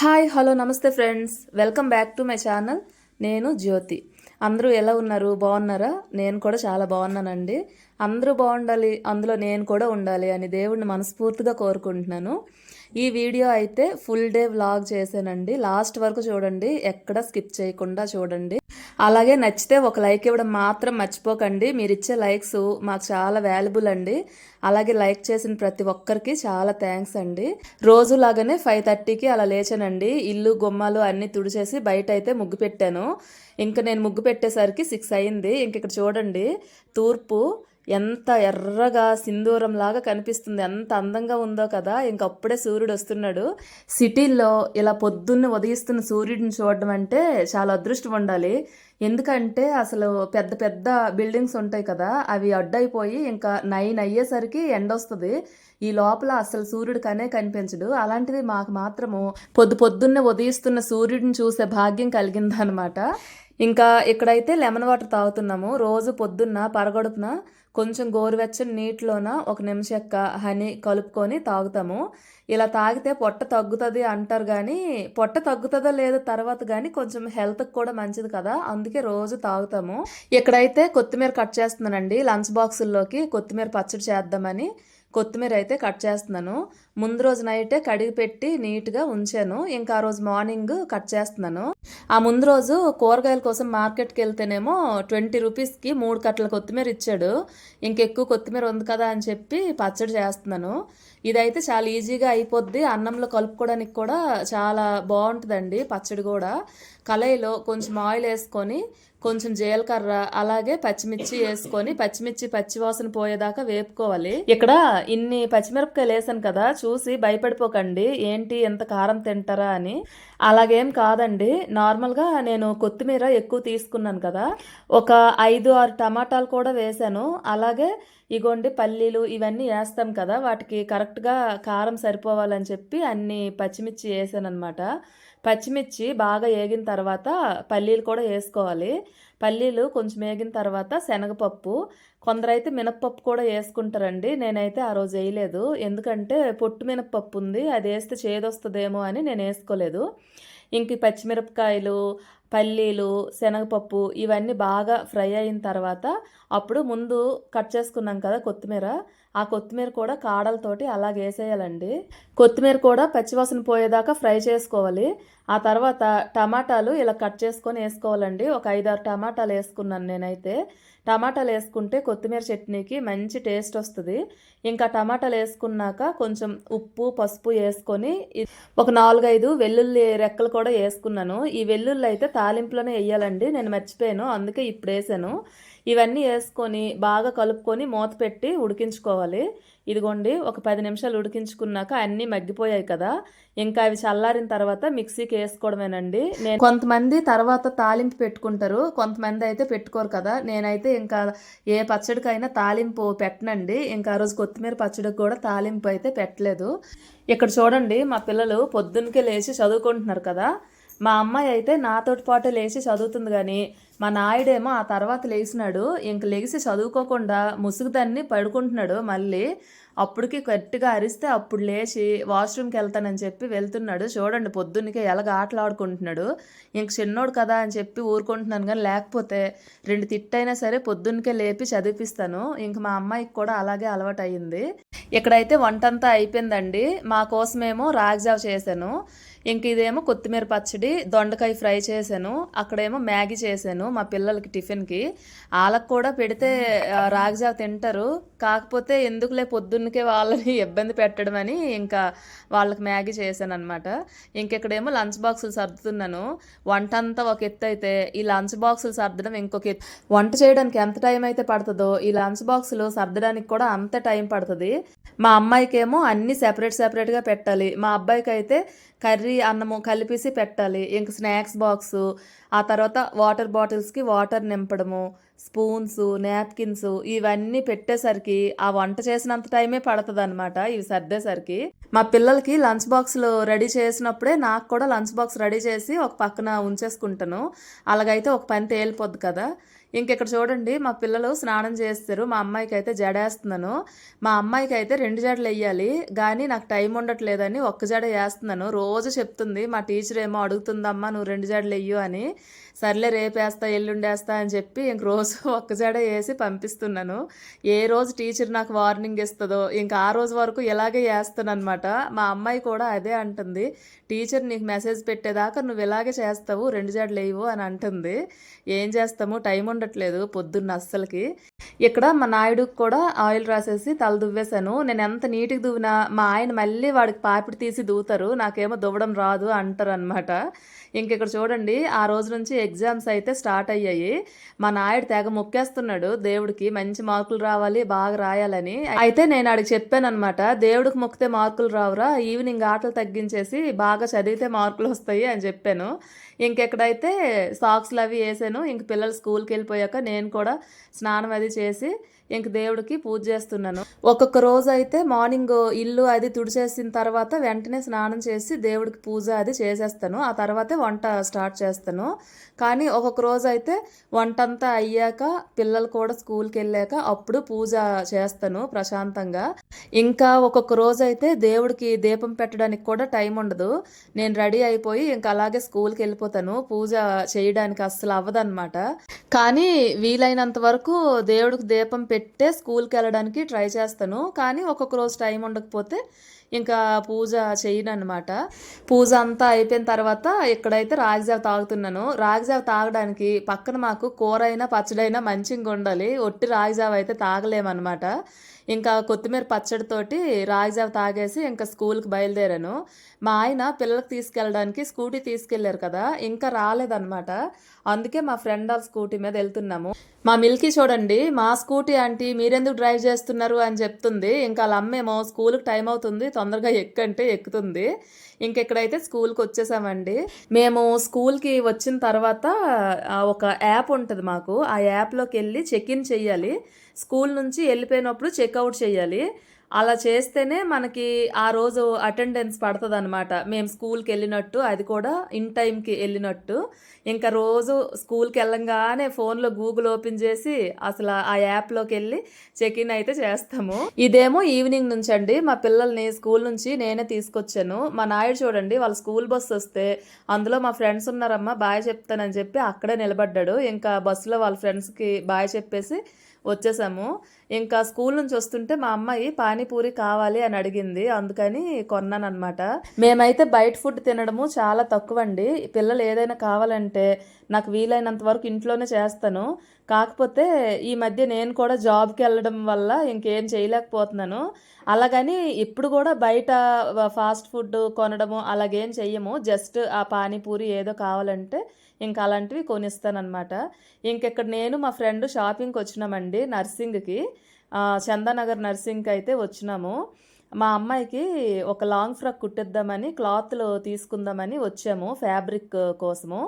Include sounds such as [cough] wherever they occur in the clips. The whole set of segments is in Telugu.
Hi hello namaste friends. Welcome back to my channel. నేను జ్యోతి. అందరూ ఎలా ఉన్నారు? బాగున్నారా? నేను కూడా చాలా బాగున్నానండి. అందరూ బాగుండాలి అందులో నేను కూడా ఉండాలి అని దేవుడిని మనస్ఫూర్తిగా కోరుకుంటున్నాను. ఈ వీడియో అయితే ఫుల్ డే వ్లాగ్ చేశానండి. లాస్ట్ వరకు చూడండి ఎక్కడ స్కిప్ చేయకుండా చూడండి. అలాగే నచ్చితే ఒక లైక్ ఇవ్వడం మాత్రం మర్చిపోకండి. మీరు ఇచ్చే లైక్స్ మాకు చాలా వాల్యుబుల్ అండి. అలాగే లైక్ చేసిన ప్రతి ఒక్కరికి చాలా థ్యాంక్స్ అండి. రోజులాగానే ఫైవ్ థర్టీకి అలా లేచానండి. ఇల్లు గుమ్మాలు అన్నీ తుడిచేసి బయట అయితే ముగ్గు పెట్టాను. ఇంకా నేను ముగ్గు పెట్టేసరికి సిక్స్ అయింది. ఇంక ఇక్కడ చూడండి తూర్పు ఎంత ఎర్రగా సింధూరంలాగా కనిపిస్తుంది. ఎంత అందంగా ఉందో కదా. ఇంకప్పుడే సూర్యుడు వస్తున్నాడు. సిటీల్లో ఇలా పొద్దున్నే ఉదయిస్తున్న సూర్యుడిని చూడడం అంటే చాలా అదృష్టం ఉండాలి. ఎందుకంటే అసలు పెద్ద పెద్ద బిల్డింగ్స్ ఉంటాయి కదా అవి అడ్డైపోయి ఇంకా నైన్ అయ్యేసరికి ఎండ వస్తుంది. ఈ లోపల అసలు సూర్యుడు కనే కనిపించడు. అలాంటిది మాకు మాత్రము పొద్దు పొద్దున్నే ఉదయిస్తున్న సూర్యుడిని చూసే భాగ్యం కలిగిందనమాట. ఇంకా ఇక్కడైతే లెమన్ వాటర్ తాగుతున్నాము. రోజు పొద్దున్న పరగడుపున కొంచెం గోరువెచ్చని నీటిలోన ఒక నిమిషక్క హనీ కలుపుకొని తాగుతాము. ఇలా తాగితే పొట్ట తగ్గుతుంది అంటారు కానీ పొట్ట తగ్గుతుందో లేదో తర్వాత కానీ కొంచెం హెల్త్కి కూడా మంచిది కదా. అందుకే రోజు తాగుతాము. ఇక్కడైతే కొత్తిమీర కట్ చేస్తున్నానండి లంచ్ బాక్సుల్లోకి కొత్తిమీర పచ్చడి చేద్దామని కొత్తిమీర అయితే కట్ చేస్తున్నాను. ముందు రోజు నైటే కడిగి పెట్టి నీట్గా ఉంచాను. ఇంకా ఆ రోజు మార్నింగ్ కట్ చేస్తున్నాను. ఆ ముందు రోజు కూరగాయల కోసం మార్కెట్కి వెళ్తేనేమో ట్వంటీ రూపీస్కి మూడు కట్టల కొత్తిమీర ఇచ్చాడు. ఇంకెక్కువ కొత్తిమీర ఉంది కదా అని చెప్పి పచ్చడి చేస్తున్నాను. ఇదైతే చాలా ఈజీగా అయిపోద్ది. అన్నంలో కలుపుకోవడానికి కూడా చాలా బాగుంటుందండి పచ్చడి కూడా. కళాయిలో కొంచెం ఆయిల్ వేసుకొని కొంచెం జీలకర్ర అలాగే పచ్చిమిర్చి వేసుకొని పచ్చిమిర్చి పచ్చివాసన పోయేదాకా వేపుకోవాలి. ఇక్కడ ఇన్ని పచ్చిమిరపకాయలు వేసాను కదా చూసి భయపడిపోకండి ఏంటి ఎంత కారం తింటారా అని. అలాగేం కాదండి నార్మల్గా నేను కొత్తిమీర ఎక్కువ తీసుకున్నాను కదా ఒక ఐదు ఆరు టమాటాలు కూడా వేసాను. అలాగే ఇగోండి పల్లీలు ఇవన్నీ వేస్తాం కదా వాటికి కరెక్ట్గా కారం సరిపోవాలని చెప్పి అన్ని పచ్చిమిర్చి వేసాను అనమాట పచ్చిమిర్చి బాగా వేగిన తర్వాత పల్లీలు కూడా వేసుకోవాలి. పల్లీలు కొంచెం వేగిన తర్వాత శనగపప్పు. కొందరైతే మినప్పప్పు కూడా వేసుకుంటారండి. నేనైతే ఆ రోజు వేయలేదు. ఎందుకంటే పొట్టు మినప్పప్పు ఉంది. అది వేస్తే చేదొస్తుందేమో అని నేను వేసుకోలేదు. ఇంక పచ్చిమిరపకాయలు పల్లీలు శనగపప్పు ఇవన్నీ బాగా ఫ్రై అయిన తర్వాత అప్పుడు ముందు కట్ చేసుకున్నాం కదా కొత్తిమీర. ఆ కొత్తిమీర కూడా కాడలతోటి అలా వేసేయాలండి. కొత్తిమీర కూడా పచ్చివాసన పోయేదాకా ఫ్రై చేసుకోవాలి. ఆ తర్వాత టమాటాలు ఇలా కట్ చేసుకొని వేసుకోవాలండి. ఒక ఐదారు టమాటాలు వేసుకున్నాను నేనైతే. టమాటాలు వేసుకుంటే కొత్తిమీర చట్నీకి మంచి టేస్ట్ వస్తుంది. ఇంకా టమాటాలు వేసుకున్నాక కొంచెం ఉప్పు పసుపు వేసుకొని ఒక నాలుగైదు వెల్లుల్లి రెక్కలు కూడా వేసుకున్నాను. ఈ వెల్లుల్లి అయితే తాలింపులోనే వేయాలండి. నేను మర్చిపోయాను. అందుకే ఇప్పుడు వేసాను. ఇవన్నీ వేసుకొని బాగా కలుపుకొని మూత పెట్టి ఉడికించుకోవాలి. ఇదిగోండి ఒక పది నిమిషాలు ఉడికించుకున్నాక అన్నీ మగ్గిపోయాయి కదా. ఇంకా అవి చల్లారిన తర్వాత మిక్సీకి వేసుకోవడమేనండి. నేను కొంతమంది తర్వాత తాలింపు పెట్టుకుంటారు. కొంతమంది అయితే పెట్టుకోరు కదా. నేనైతే ఇంకా ఏ పచ్చడికైనా తాలింపు పెట్టనండి. ఇంకా ఆ రోజు కొత్తిమీర పచ్చడికి కూడా తాలింపు అయితే పెట్టలేదు. ఇక్కడ చూడండి మా పిల్లలు పొద్దున్నకే లేచి చదువుకుంటున్నారు కదా. మా అమ్మాయి అయితే నాతోటి పాటు లేచి చదువుతుంది కానీ మా నాయుడేమో ఆ తర్వాత లేచినాడు. ఇంక లేచి చదువుకోకుండా ముసుగుదాన్ని పడుకుంటున్నాడు మళ్ళీ. అప్పటికి గట్టిగా అరిస్తే అప్పుడు లేచి వాష్రూమ్కి వెళ్తానని చెప్పి వెళ్తున్నాడు. చూడండి పొద్దున్నకే ఎలాగ ఆటలాడుకుంటున్నాడు ఇంక చిన్నోడు కదా అని చెప్పి ఊరుకుంటున్నాను కానీ లేకపోతే రెండు తిట్టైనా సరే పొద్దున్నకే లేపి చదివిపిస్తాను. ఇంక మా అమ్మాయికి కూడా అలాగే అలవాటు అయ్యింది ఇక్కడైతే వంటంతా అయిపోయిందండి. మా కోసమేమో రాగ్జావ్ చేశాను. ఇంక ఇదేమో కొత్తిమీర పచ్చడి దొండకాయ ఫ్రై చేశాను. అక్కడేమో మ్యాగీ చేశాను మా పిల్లలకి టిఫిన్కి. వాళ్ళకి కూడా పెడితే రాగిజావ తింటారు. కాకపోతే ఎందుకులే పొద్దున్నకే వాళ్ళని [laughs] ఇబ్బంది పెట్టడం అని ఇంకా వాళ్ళకి మ్యాగీ చేశాను అనమాట ఇంకెక్కడేమో లంచ్ బాక్సులు సర్దుతున్నాను. వంట అంతా ఒక ఎత్తు అయితే ఈ లంచ్ బాక్సులు సర్దడం ఇంకొక ఎత్తు. వంట చేయడానికి ఎంత టైం అయితే పడుతుందో ఈ లంచ్ బాక్సులు సర్దడానికి కూడా అంత టైం పడుతుంది. మా అమ్మాయికి ఏమో అన్ని సెపరేట్ సెపరేట్గా పెట్టాలి. మా అబ్బాయికి అయితే కర్రీ అన్నము కలిపేసి పెట్టాలి. ఇంక స్నాక్స్ బాక్స్ ఆ తర్వాత వాటర్ బాటిల్స్కి వాటర్ నింపడము స్పూన్స్ నాప్కిన్స్ ఇవన్నీ పెట్టేసరికి ఆ వంట చేసినంత టైమే పడుతుంది అనమాట ఇవి సర్దేసరికి మా పిల్లలకి లంచ్ బాక్స్లు రెడీ చేసినప్పుడే నాకు కూడా లంచ్ బాక్స్ రెడీ చేసి ఒక పక్కన ఉంచేసుకుంటాను. అలాగైతే ఒక పని తేలిపోద్ది కదా. ఇంక ఇక్కడ చూడండి మా పిల్లలు స్నానం చేస్తారు. మా అమ్మాయికి అయితే జడేస్తున్నాను. మా అమ్మాయికి అయితే రెండు జడలు వేయాలి కానీ నాకు టైం ఉండట్లేదని ఒక్క జడ వేస్తున్నాను. రోజు చెప్తుంది మా టీచర్ ఏమో అడుగుతుందమ్మా నువ్వు రెండు జడలు వెయ్యు అని. సర్లే రేపు వేస్తా ఎల్లుండి వేస్తా అని చెప్పి ఇంక రోజు [laughs] ఒక్క జడ వేసి పంపిస్తున్నాను. ఏ రోజు టీచర్ నాకు వార్నింగ్ ఇస్తుందో ఇంకా ఆ రోజు వరకు ఇలాగే వేస్తాను అనమాట మా అమ్మాయి కూడా అదే అంటుంది టీచర్ నీకు మెసేజ్ పెట్టేదాకా నువ్వు ఇలాగే చేస్తావు రెండు జడలు వేయవు అని అంటుంది. ఏం చేస్తాము? టైం ఉండట్లేదు పొద్దున్న అస్సలకి. ఇక్కడ మా నాయుడుకి కూడా ఆయిల్ రాసేసి తల దువ్వేశాను. నేను ఎంత నీటికి దువ్వినా మా ఆయన మళ్ళీ వాడికి పాపిడి తీసి దువ్వుతారు నాకేమో దువ్వడం రాదు అంటారు అనమాట ఇంక ఇక్కడ చూడండి ఆ రోజు నుంచి ఎగ్జామ్స్ అయితే స్టార్ట్ అయ్యాయి. మా నాయుడు తెగ మొక్కేస్తున్నాడు. దేవుడికి మంచి మార్కులు రావాలి బాగా రాయాలని. అయితే నేను ఆడికి చెప్పాను అనమాట దేవుడికి మొక్కితే మార్కులు రావురా. ఈవినింగ్ ఆటలు తగ్గించేసి బాగా చదివితే మార్కులు వస్తాయి అని చెప్పాను. ఇంకెక్కడైతే సాక్స్లు అవి వేసాను ఇంక పిల్లలు స్కూల్కి వెళ్ళిపోయాక నేను కూడా స్నానం అది చేసి ఇంక దేవుడికి పూజ చేస్తున్నాను. ఒక్కొక్క రోజు అయితే మార్నింగ్ ఇల్లు అది తుడిచేసిన తర్వాత వెంటనే స్నానం చేసి దేవుడికి పూజ అది చేసేస్తాను. ఆ తర్వాతే వంట స్టార్ట్ చేస్తాను. కానీ ఒక్కొక్క రోజు అయితే వంట అంతా అయ్యాక పిల్లలు కూడా స్కూల్కి వెళ్ళాక అప్పుడు పూజ చేస్తాను ప్రశాంతంగా. ఇంకా ఒక్కొక్క రోజు అయితే దేవుడికి దీపం పెట్టడానికి కూడా టైం ఉండదు. నేను రెడీ అయిపోయి ఇంకా అలాగే స్కూల్కి వెళ్ళిపోతాను. పూజ చేయడానికి అస్సలు అవ్వదన్నమాట. కానీ వీలైనంత వరకు దేవుడికి దీపం పెట్టే స్కూల్కి వెళ్ళడానికి ట్రై చేస్తాను. కానీ ఒక్కొక్క రోజు టైం ఉండకపోతే ఇంకా పూజ చేయను అనమాట పూజ అంతా అయిపోయిన తర్వాత ఇక్కడైతే రాగిజావ తాగుతున్నాను రాగిజావ తాగడానికి పక్కన మాకు కూర అయినా పచ్చడైనా మంచిగా ఉండాలి. ఒట్టి రాగిజావ అయితే తాగలేమన్నమాట. ఇంకా కొత్తిమీర పచ్చడితోటి రాగిజావ తాగేసి ఇంకా స్కూల్కి బయలుదేరాను. మా ఆయన పిల్లలకు తీసుకెళ్ళడానికి స్కూటీ తీసుకెళ్ళారు కదా ఇంకా రాలేదన్నమాట. అందుకే మా ఫ్రెండ్ ఆ స్కూటీ మీద వెళ్తున్నాము. మా మిల్కీ చూడండి మా స్కూటీ ఆంటీ మీరెందుకు డ్రైవ్ చేస్తున్నారు అని చెప్తుంది. ఇంకా వాళ్ళ అమ్మేమో స్కూల్కి టైం అవుతుంది తొందరగా ఎక్కంటే ఎక్కుతుంది. ఇంకెక్కడైతే స్కూల్కి వచ్చేసామండి మేము స్కూల్కి వచ్చిన తర్వాత ఒక యాప్ ఉంటుంది మాకు. ఆ యాప్లోకి వెళ్ళి చెక్ ఇన్ చెయ్యాలి. స్కూల్ నుంచి వెళ్ళిపోయినప్పుడు చెక్అవుట్ చేయాలి అలా చేస్తేనే మనకి ఆ రోజు అటెండెన్స్ పడుతుంది అనమాట మేము స్కూల్కి వెళ్ళినట్టు అది కూడా ఇన్ టైంకి వెళ్ళినట్టు. ఇంకా రోజు స్కూల్కి వెళ్ళంగానే ఫోన్లో గూగుల్ ఓపెన్ చేసి అసలు ఆ యాప్లోకి వెళ్ళి చెక్ ఇన్ అయితే చేస్తాము. ఇదేమో ఈవినింగ్ నుంచి అండి మా పిల్లల్ని స్కూల్ నుంచి నేనే తీసుకొచ్చాను. మా నాయుడు చూడండి వాళ్ళ స్కూల్ బస్సు వస్తే అందులో మా ఫ్రెండ్స్ ఉన్నారమ్మా బాయ్ చెప్తానని చెప్పి అక్కడే నిలబడ్డాడు. ఇంకా బస్సులో వాళ్ళ ఫ్రెండ్స్కి బాయ్ చెప్పేసి వచ్చేసాము. ఇంకా స్కూల్ నుంచి వస్తుంటే మా అమ్మాయి పానీపూరి కావాలి అని అడిగింది. అందుకని కొన్నాను అనమాట మేమైతే బయట ఫుడ్ తినడము చాలా తక్కువ అండి పిల్లలు ఏదైనా కావాలంటే నాకు వీలైనంత వరకు ఇంట్లోనే చేస్తాను. కాకపోతే ఈ మధ్య నేను కూడా జాబ్కి వెళ్ళడం వల్ల ఇంకేం చేయలేకపోతున్నాను. అలాగని ఇప్పుడు కూడా బయట ఫాస్ట్ ఫుడ్ కొనడము అలాగేం చెయ్యము. జస్ట్ ఆ పానీపూరి ఏదో కావాలంటే ఇంకా అలాంటివి కొనిస్తానమాట ఇంకెక్కడ నేను మా ఫ్రెండ్ షాపింగ్కి వచ్చినామండి నర్సింగ్కి. చందానగర్ నర్సింగ్కి అయితే వచ్చినాము. మా అమ్మాయికి ఒక లాంగ్ ఫ్రాక్ కుట్టిద్దామని క్లాత్లు తీసుకుందామని వచ్చాము ఫ్యాబ్రిక్ కోసము.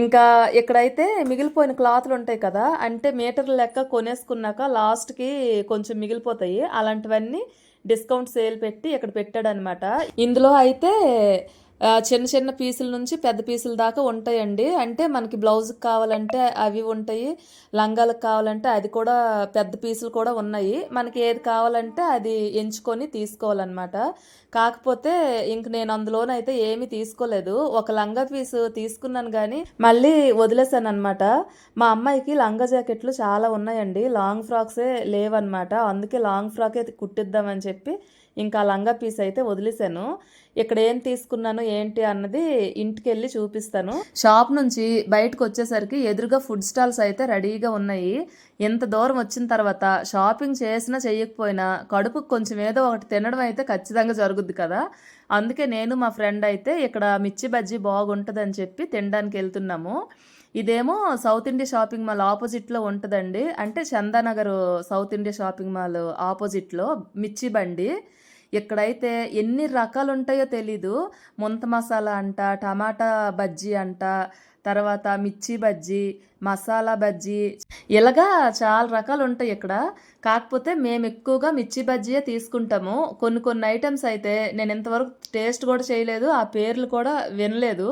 ఇంకా ఇక్కడైతే మిగిలిపోయిన క్లాత్లు ఉంటాయి కదా అంటే మీటర్ లెక్క కొనేసుకున్నాక లాస్ట్కి కొంచెం మిగిలిపోతాయి. అలాంటివన్నీ డిస్కౌంట్ సేల్ పెట్టి ఇక్కడ పెట్టాడనమాట. ఇందులో అయితే చిన్న చిన్న పీసుల నుంచి పెద్ద పీసుల దాకా ఉంటాయండి. అంటే మనకి బ్లౌజ్కి కావాలంటే అవి ఉంటాయి లంగాలకు కావాలంటే అది కూడా పెద్ద పీసులు కూడా ఉన్నాయి. మనకి ఏది కావాలంటే అది ఎంచుకొని తీసుకోవాలన్నమాట. కాకపోతే ఇంక నేను అందులోనైతే ఏమీ తీసుకోలేదు. ఒక లంగా పీసు తీసుకున్నాను కానీ మళ్ళీ వదిలేసాను అనమాట మా అమ్మాయికి లంగా జాకెట్లు చాలా ఉన్నాయండి. లాంగ్ ఫ్రాక్సే లేవన్నమాట. అందుకే లాంగ్ ఫ్రాకే కుట్టిద్దామని చెప్పి ఇంకా లంగా పీస్ అయితే వదిలేశాను. ఇక్కడ ఏం తీసుకున్నాను ఏంటి అన్నది ఇంటికి వెళ్ళి చూపిస్తాను. షాప్ నుంచి బయటకు వచ్చేసరికి ఎదురుగా ఫుడ్ స్టాల్స్ అయితే రెడీగా ఉన్నాయి. ఎంత దూరం వచ్చిన తర్వాత షాపింగ్ చేసినా చేయకపోయినా కడుపుకు కొంచెం ఏదో ఒకటి తినడం అయితే ఖచ్చితంగా జరుగుద్ది కదా. అందుకే నేను మా ఫ్రెండ్ అయితే ఇక్కడ మిర్చి బజ్జీ బాగుంటుందని చెప్పి తినడానికి వెళ్తున్నాము. ఇదేమో సౌత్ ఇండియా షాపింగ్ మాల్ ఆపోజిట్లో ఉంటుందండి. అంటే Chandanagar South India shopping mall ఆపోజిట్లో మిర్చి బండి. ఇక్కడైతే ఎన్ని రకాలు ఉంటాయో తెలీదు. ముంత మసాలా అంట టమాటా బజ్జీ అంట తర్వాత మిర్చి బజ్జీ మసాలా బజ్జీ. ఇలాగా చాలా రకాలు ఉంటాయి ఇక్కడ. కాకపోతే మేము ఎక్కువగా మిర్చి బజ్జీయే తీసుకుంటాము. కొన్ని కొన్ని ఐటమ్స్ అయితే నేను ఇంతవరకు టేస్ట్ కూడా చేయలేదు ఆ పేర్లు కూడా వినలేదు.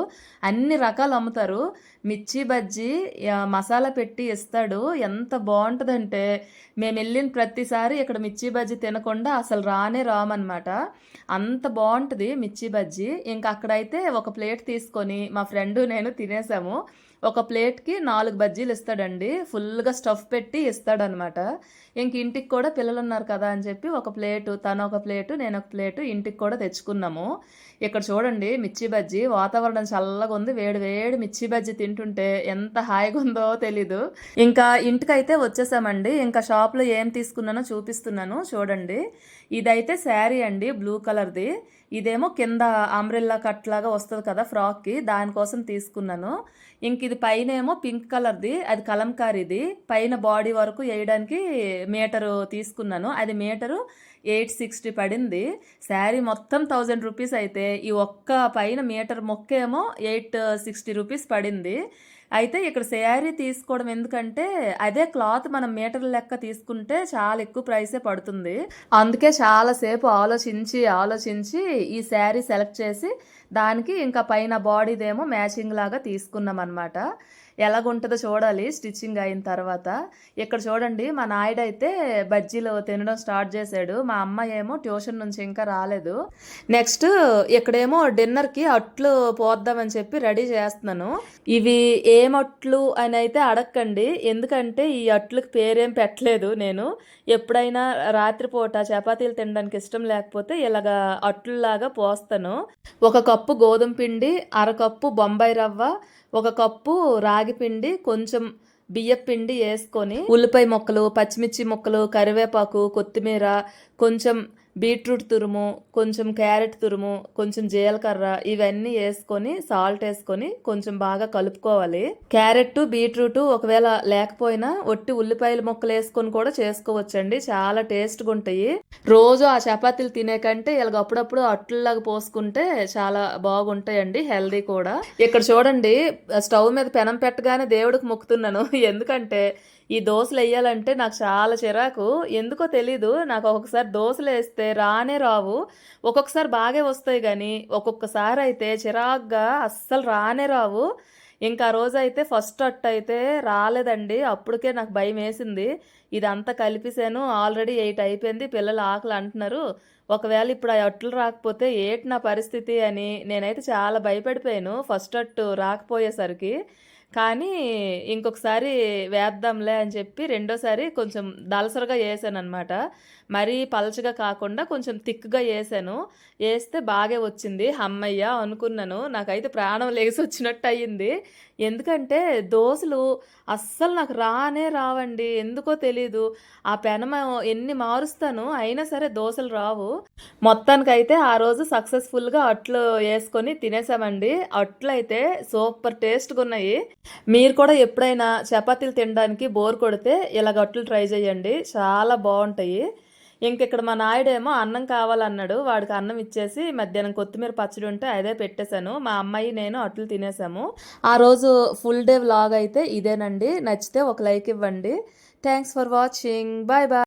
అన్ని రకాలు అమ్ముతారు. మిర్చి బజ్జీ మసాలా పెట్టి ఇస్తాడు. ఎంత బాగుంటుందంటే మేము వెళ్ళిన ప్రతిసారి ఇక్కడ మిర్చి బజ్జీ తినకుండా అసలు రానే రామన్నమాట. అంత బాగుంటుంది మిర్చి బజ్జీ. ఇంకా అక్కడైతే ఒక ప్లేట్ తీసుకొని మా ఫ్రెండ్ నేను తినేసాము. ఒక ప్లేట్కి నాలుగు బజ్జీలు ఇస్తాడండి. ఫుల్గా స్టఫ్ పెట్టి ఇస్తాడనమాట. ఇంక ఇంటికి కూడా పిల్లలు ఉన్నారు కదా అని చెప్పి ఒక ప్లేటు తను ఒక ప్లేటు నేను ఒక ప్లేటు ఇంటికి కూడా తెచ్చుకున్నాము. ఇక్కడ చూడండి మిర్చి బజ్జీ వాతావరణం చల్లగా ఉంది. వేడి వేడి మిర్చి బజ్జీ తింటుంటే ఎంత హాయిగా ఉందో తెలీదు. ఇంకా ఇంటికైతే వచ్చేసామండి. ఇంకా షాప్లో ఏం తీసుకున్నానో చూపిస్తున్నాను. చూడండి. ఇదైతే శారీ అండి బ్లూ కలర్ది. ఇదేమో కింద అంబ్రెల్లా కట్ లాగా వస్తుంది కదా ఫ్రాక్కి దానికోసం తీసుకున్నాను. ఇంక ఇది పైన ఏమో పింక్ కలర్ది అది కలంకారీది. పైన బాడీ వరకు వేయడానికి మీటరు తీసుకున్నాను. అది మీటరు ఎయిట్ సిక్స్టీ పడింది. శారీ మొత్తం థౌజండ్ రూపీస్ అయితే ఈ ఒక్క పైన మీటర్ మొక్క ఏమో ఎయిట్ సిక్స్టీ రూపీస్ పడింది. అయితే ఇక్కడ శారీ తీసుకోవడం ఎందుకంటే అదే క్లాత్ మనం మీటర్ లెక్క తీసుకుంటే చాలా ఎక్కువ ప్రైసే పడుతుంది. అందుకే చాలాసేపు ఆలోచించి ఆలోచించి ఈ శారీ సెలెక్ట్ చేసి దానికి ఇంకా పైన బాడీదేమో మ్యాచింగ్ లాగా తీసుకున్నాం అనమాట ఎలాగుంటుందో చూడాలి స్టిచ్చింగ్ అయిన తర్వాత. ఇక్కడ చూడండి మా నాయుడు అయితే బజ్జీలు తినడం స్టార్ట్ చేశాడు. మా అమ్మ ఏమో ట్యూషన్ నుంచి ఇంకా రాలేదు. నెక్స్ట్ ఇక్కడేమో డిన్నర్కి అట్లు పోద్దామని చెప్పి రెడీ చేస్తున్నాను. ఇవి ఏమట్లు అని అయితే అడగండి ఎందుకంటే ఈ అట్లకు పేరేం పెట్టలేదు నేను. ఎప్పుడైనా రాత్రిపూట చపాతీలు తినడానికి ఇష్టం లేకపోతే ఇలాగా అట్లులాగా పోస్తాను. ఒక కప్పు గోధుమ పిండి అరకప్పు బొంబాయి రవ్వ ఒక కప్పు రాగి పిండి కొంచెం బియ్యం పిండి వేసుకొని ఉల్లిపాయ ముక్కలు పచ్చిమిర్చి ముక్కలు కరివేపాకు కొత్తిమీర కొంచెం బీట్రూట్ తురుము కొంచెం క్యారెట్ తురుము కొంచెం జీలకర్ర ఇవన్నీ వేసుకొని సాల్ట్ వేసుకొని కొంచెం బాగా కలుపుకోవాలి. క్యారెట్ బీట్రూట్ ఒకవేళ లేకపోయినా ఒట్టి ఉల్లిపాయల ముక్కలు వేసుకొని కూడా చేసుకోవచ్చండి. చాలా టేస్ట్గా ఉంటాయి. రోజు ఆ చపాతీలు తినే కంటే ఇలాగ అప్పుడప్పుడు అట్లలాగా పోసుకుంటే చాలా బాగుంటాయండి హెల్దీ కూడా. ఇక్కడ చూడండి స్టవ్ మీద పెనం పెట్టగానే దేవుడికి మొక్కుతున్నాను. [laughs] ఎందుకంటే ఈ దోశలు వేయాలంటే నాకు చాలా చిరాకు. ఎందుకో తెలీదు. నాకు ఒక్కొక్కసారి దోశలు వేస్తే రానే రావు. ఒక్కొక్కసారి బాగా వస్తాయి కానీ ఒక్కొక్కసారి అయితే చిరాగ్గా అస్సలు రానే రావు. ఇంకా ఆ రోజు అయితే ఫస్ట్ అట్టు అయితే రాలేదండి. అప్పటికే నాకు భయం వేసింది. ఇదంతా కలిపిసాను ఆల్రెడీ ఎయిట్ అయిపోయింది. పిల్లలు ఆకలి అంటున్నారు. ఒకవేళ ఇప్పుడు ఆ అట్లు రాకపోతే ఏటి నా పరిస్థితి అని నేనైతే చాలా భయపడిపోయాను. ఫస్ట్ అట్టు రాకపోయేసరికి కానీ ఇంకొకసారి వేద్దాంలే అని చెప్పి రెండోసారి కొంచెం దలసరగా వేసాను అనమాట మరీ పలచగా కాకుండా కొంచెం థిక్గా వేసాను వేస్తే బాగా వచ్చింది. అమ్మయ్య అనుకున్నాను. నాకైతే ప్రాణం లేచి వచ్చినట్టు అయ్యింది. ఎందుకంటే దోశలు అస్సలు నాకు రానే రావండి. ఎందుకో తెలీదు. ఆ పెనమ ఎన్ని మారుస్తాను అయినా సరే దోశలు రావు. మొత్తానికైతే ఆ రోజు సక్సెస్ఫుల్గా అట్లు వేసుకొని తినేసామండి. అట్లు అయితే సూపర్ టేస్ట్గా ఉన్నాయి మీరు కూడా ఎప్పుడైనా చపాతీలు తినడానికి బోర్ కొడితే ఇలాగ అట్లు ట్రై చేయండి. చాలా బాగుంటాయి. ఇంక ఇక్కడ మా నాయుడేమో అన్నం కావాలన్నాడు. వాడికి అన్నం ఇచ్చేసి మధ్యాహ్నం కొత్తిమీర పచ్చడి ఉంటే అదే పెట్టేశాను. మా అమ్మాయి నేను అట్లు తినేసాము ఆ రోజు ఫుల్ డే వ్లాగ్ అయితే ఇదేనండి. నచ్చితే ఒక లైక్ ఇవ్వండి. Thanks for watching. Bye bye.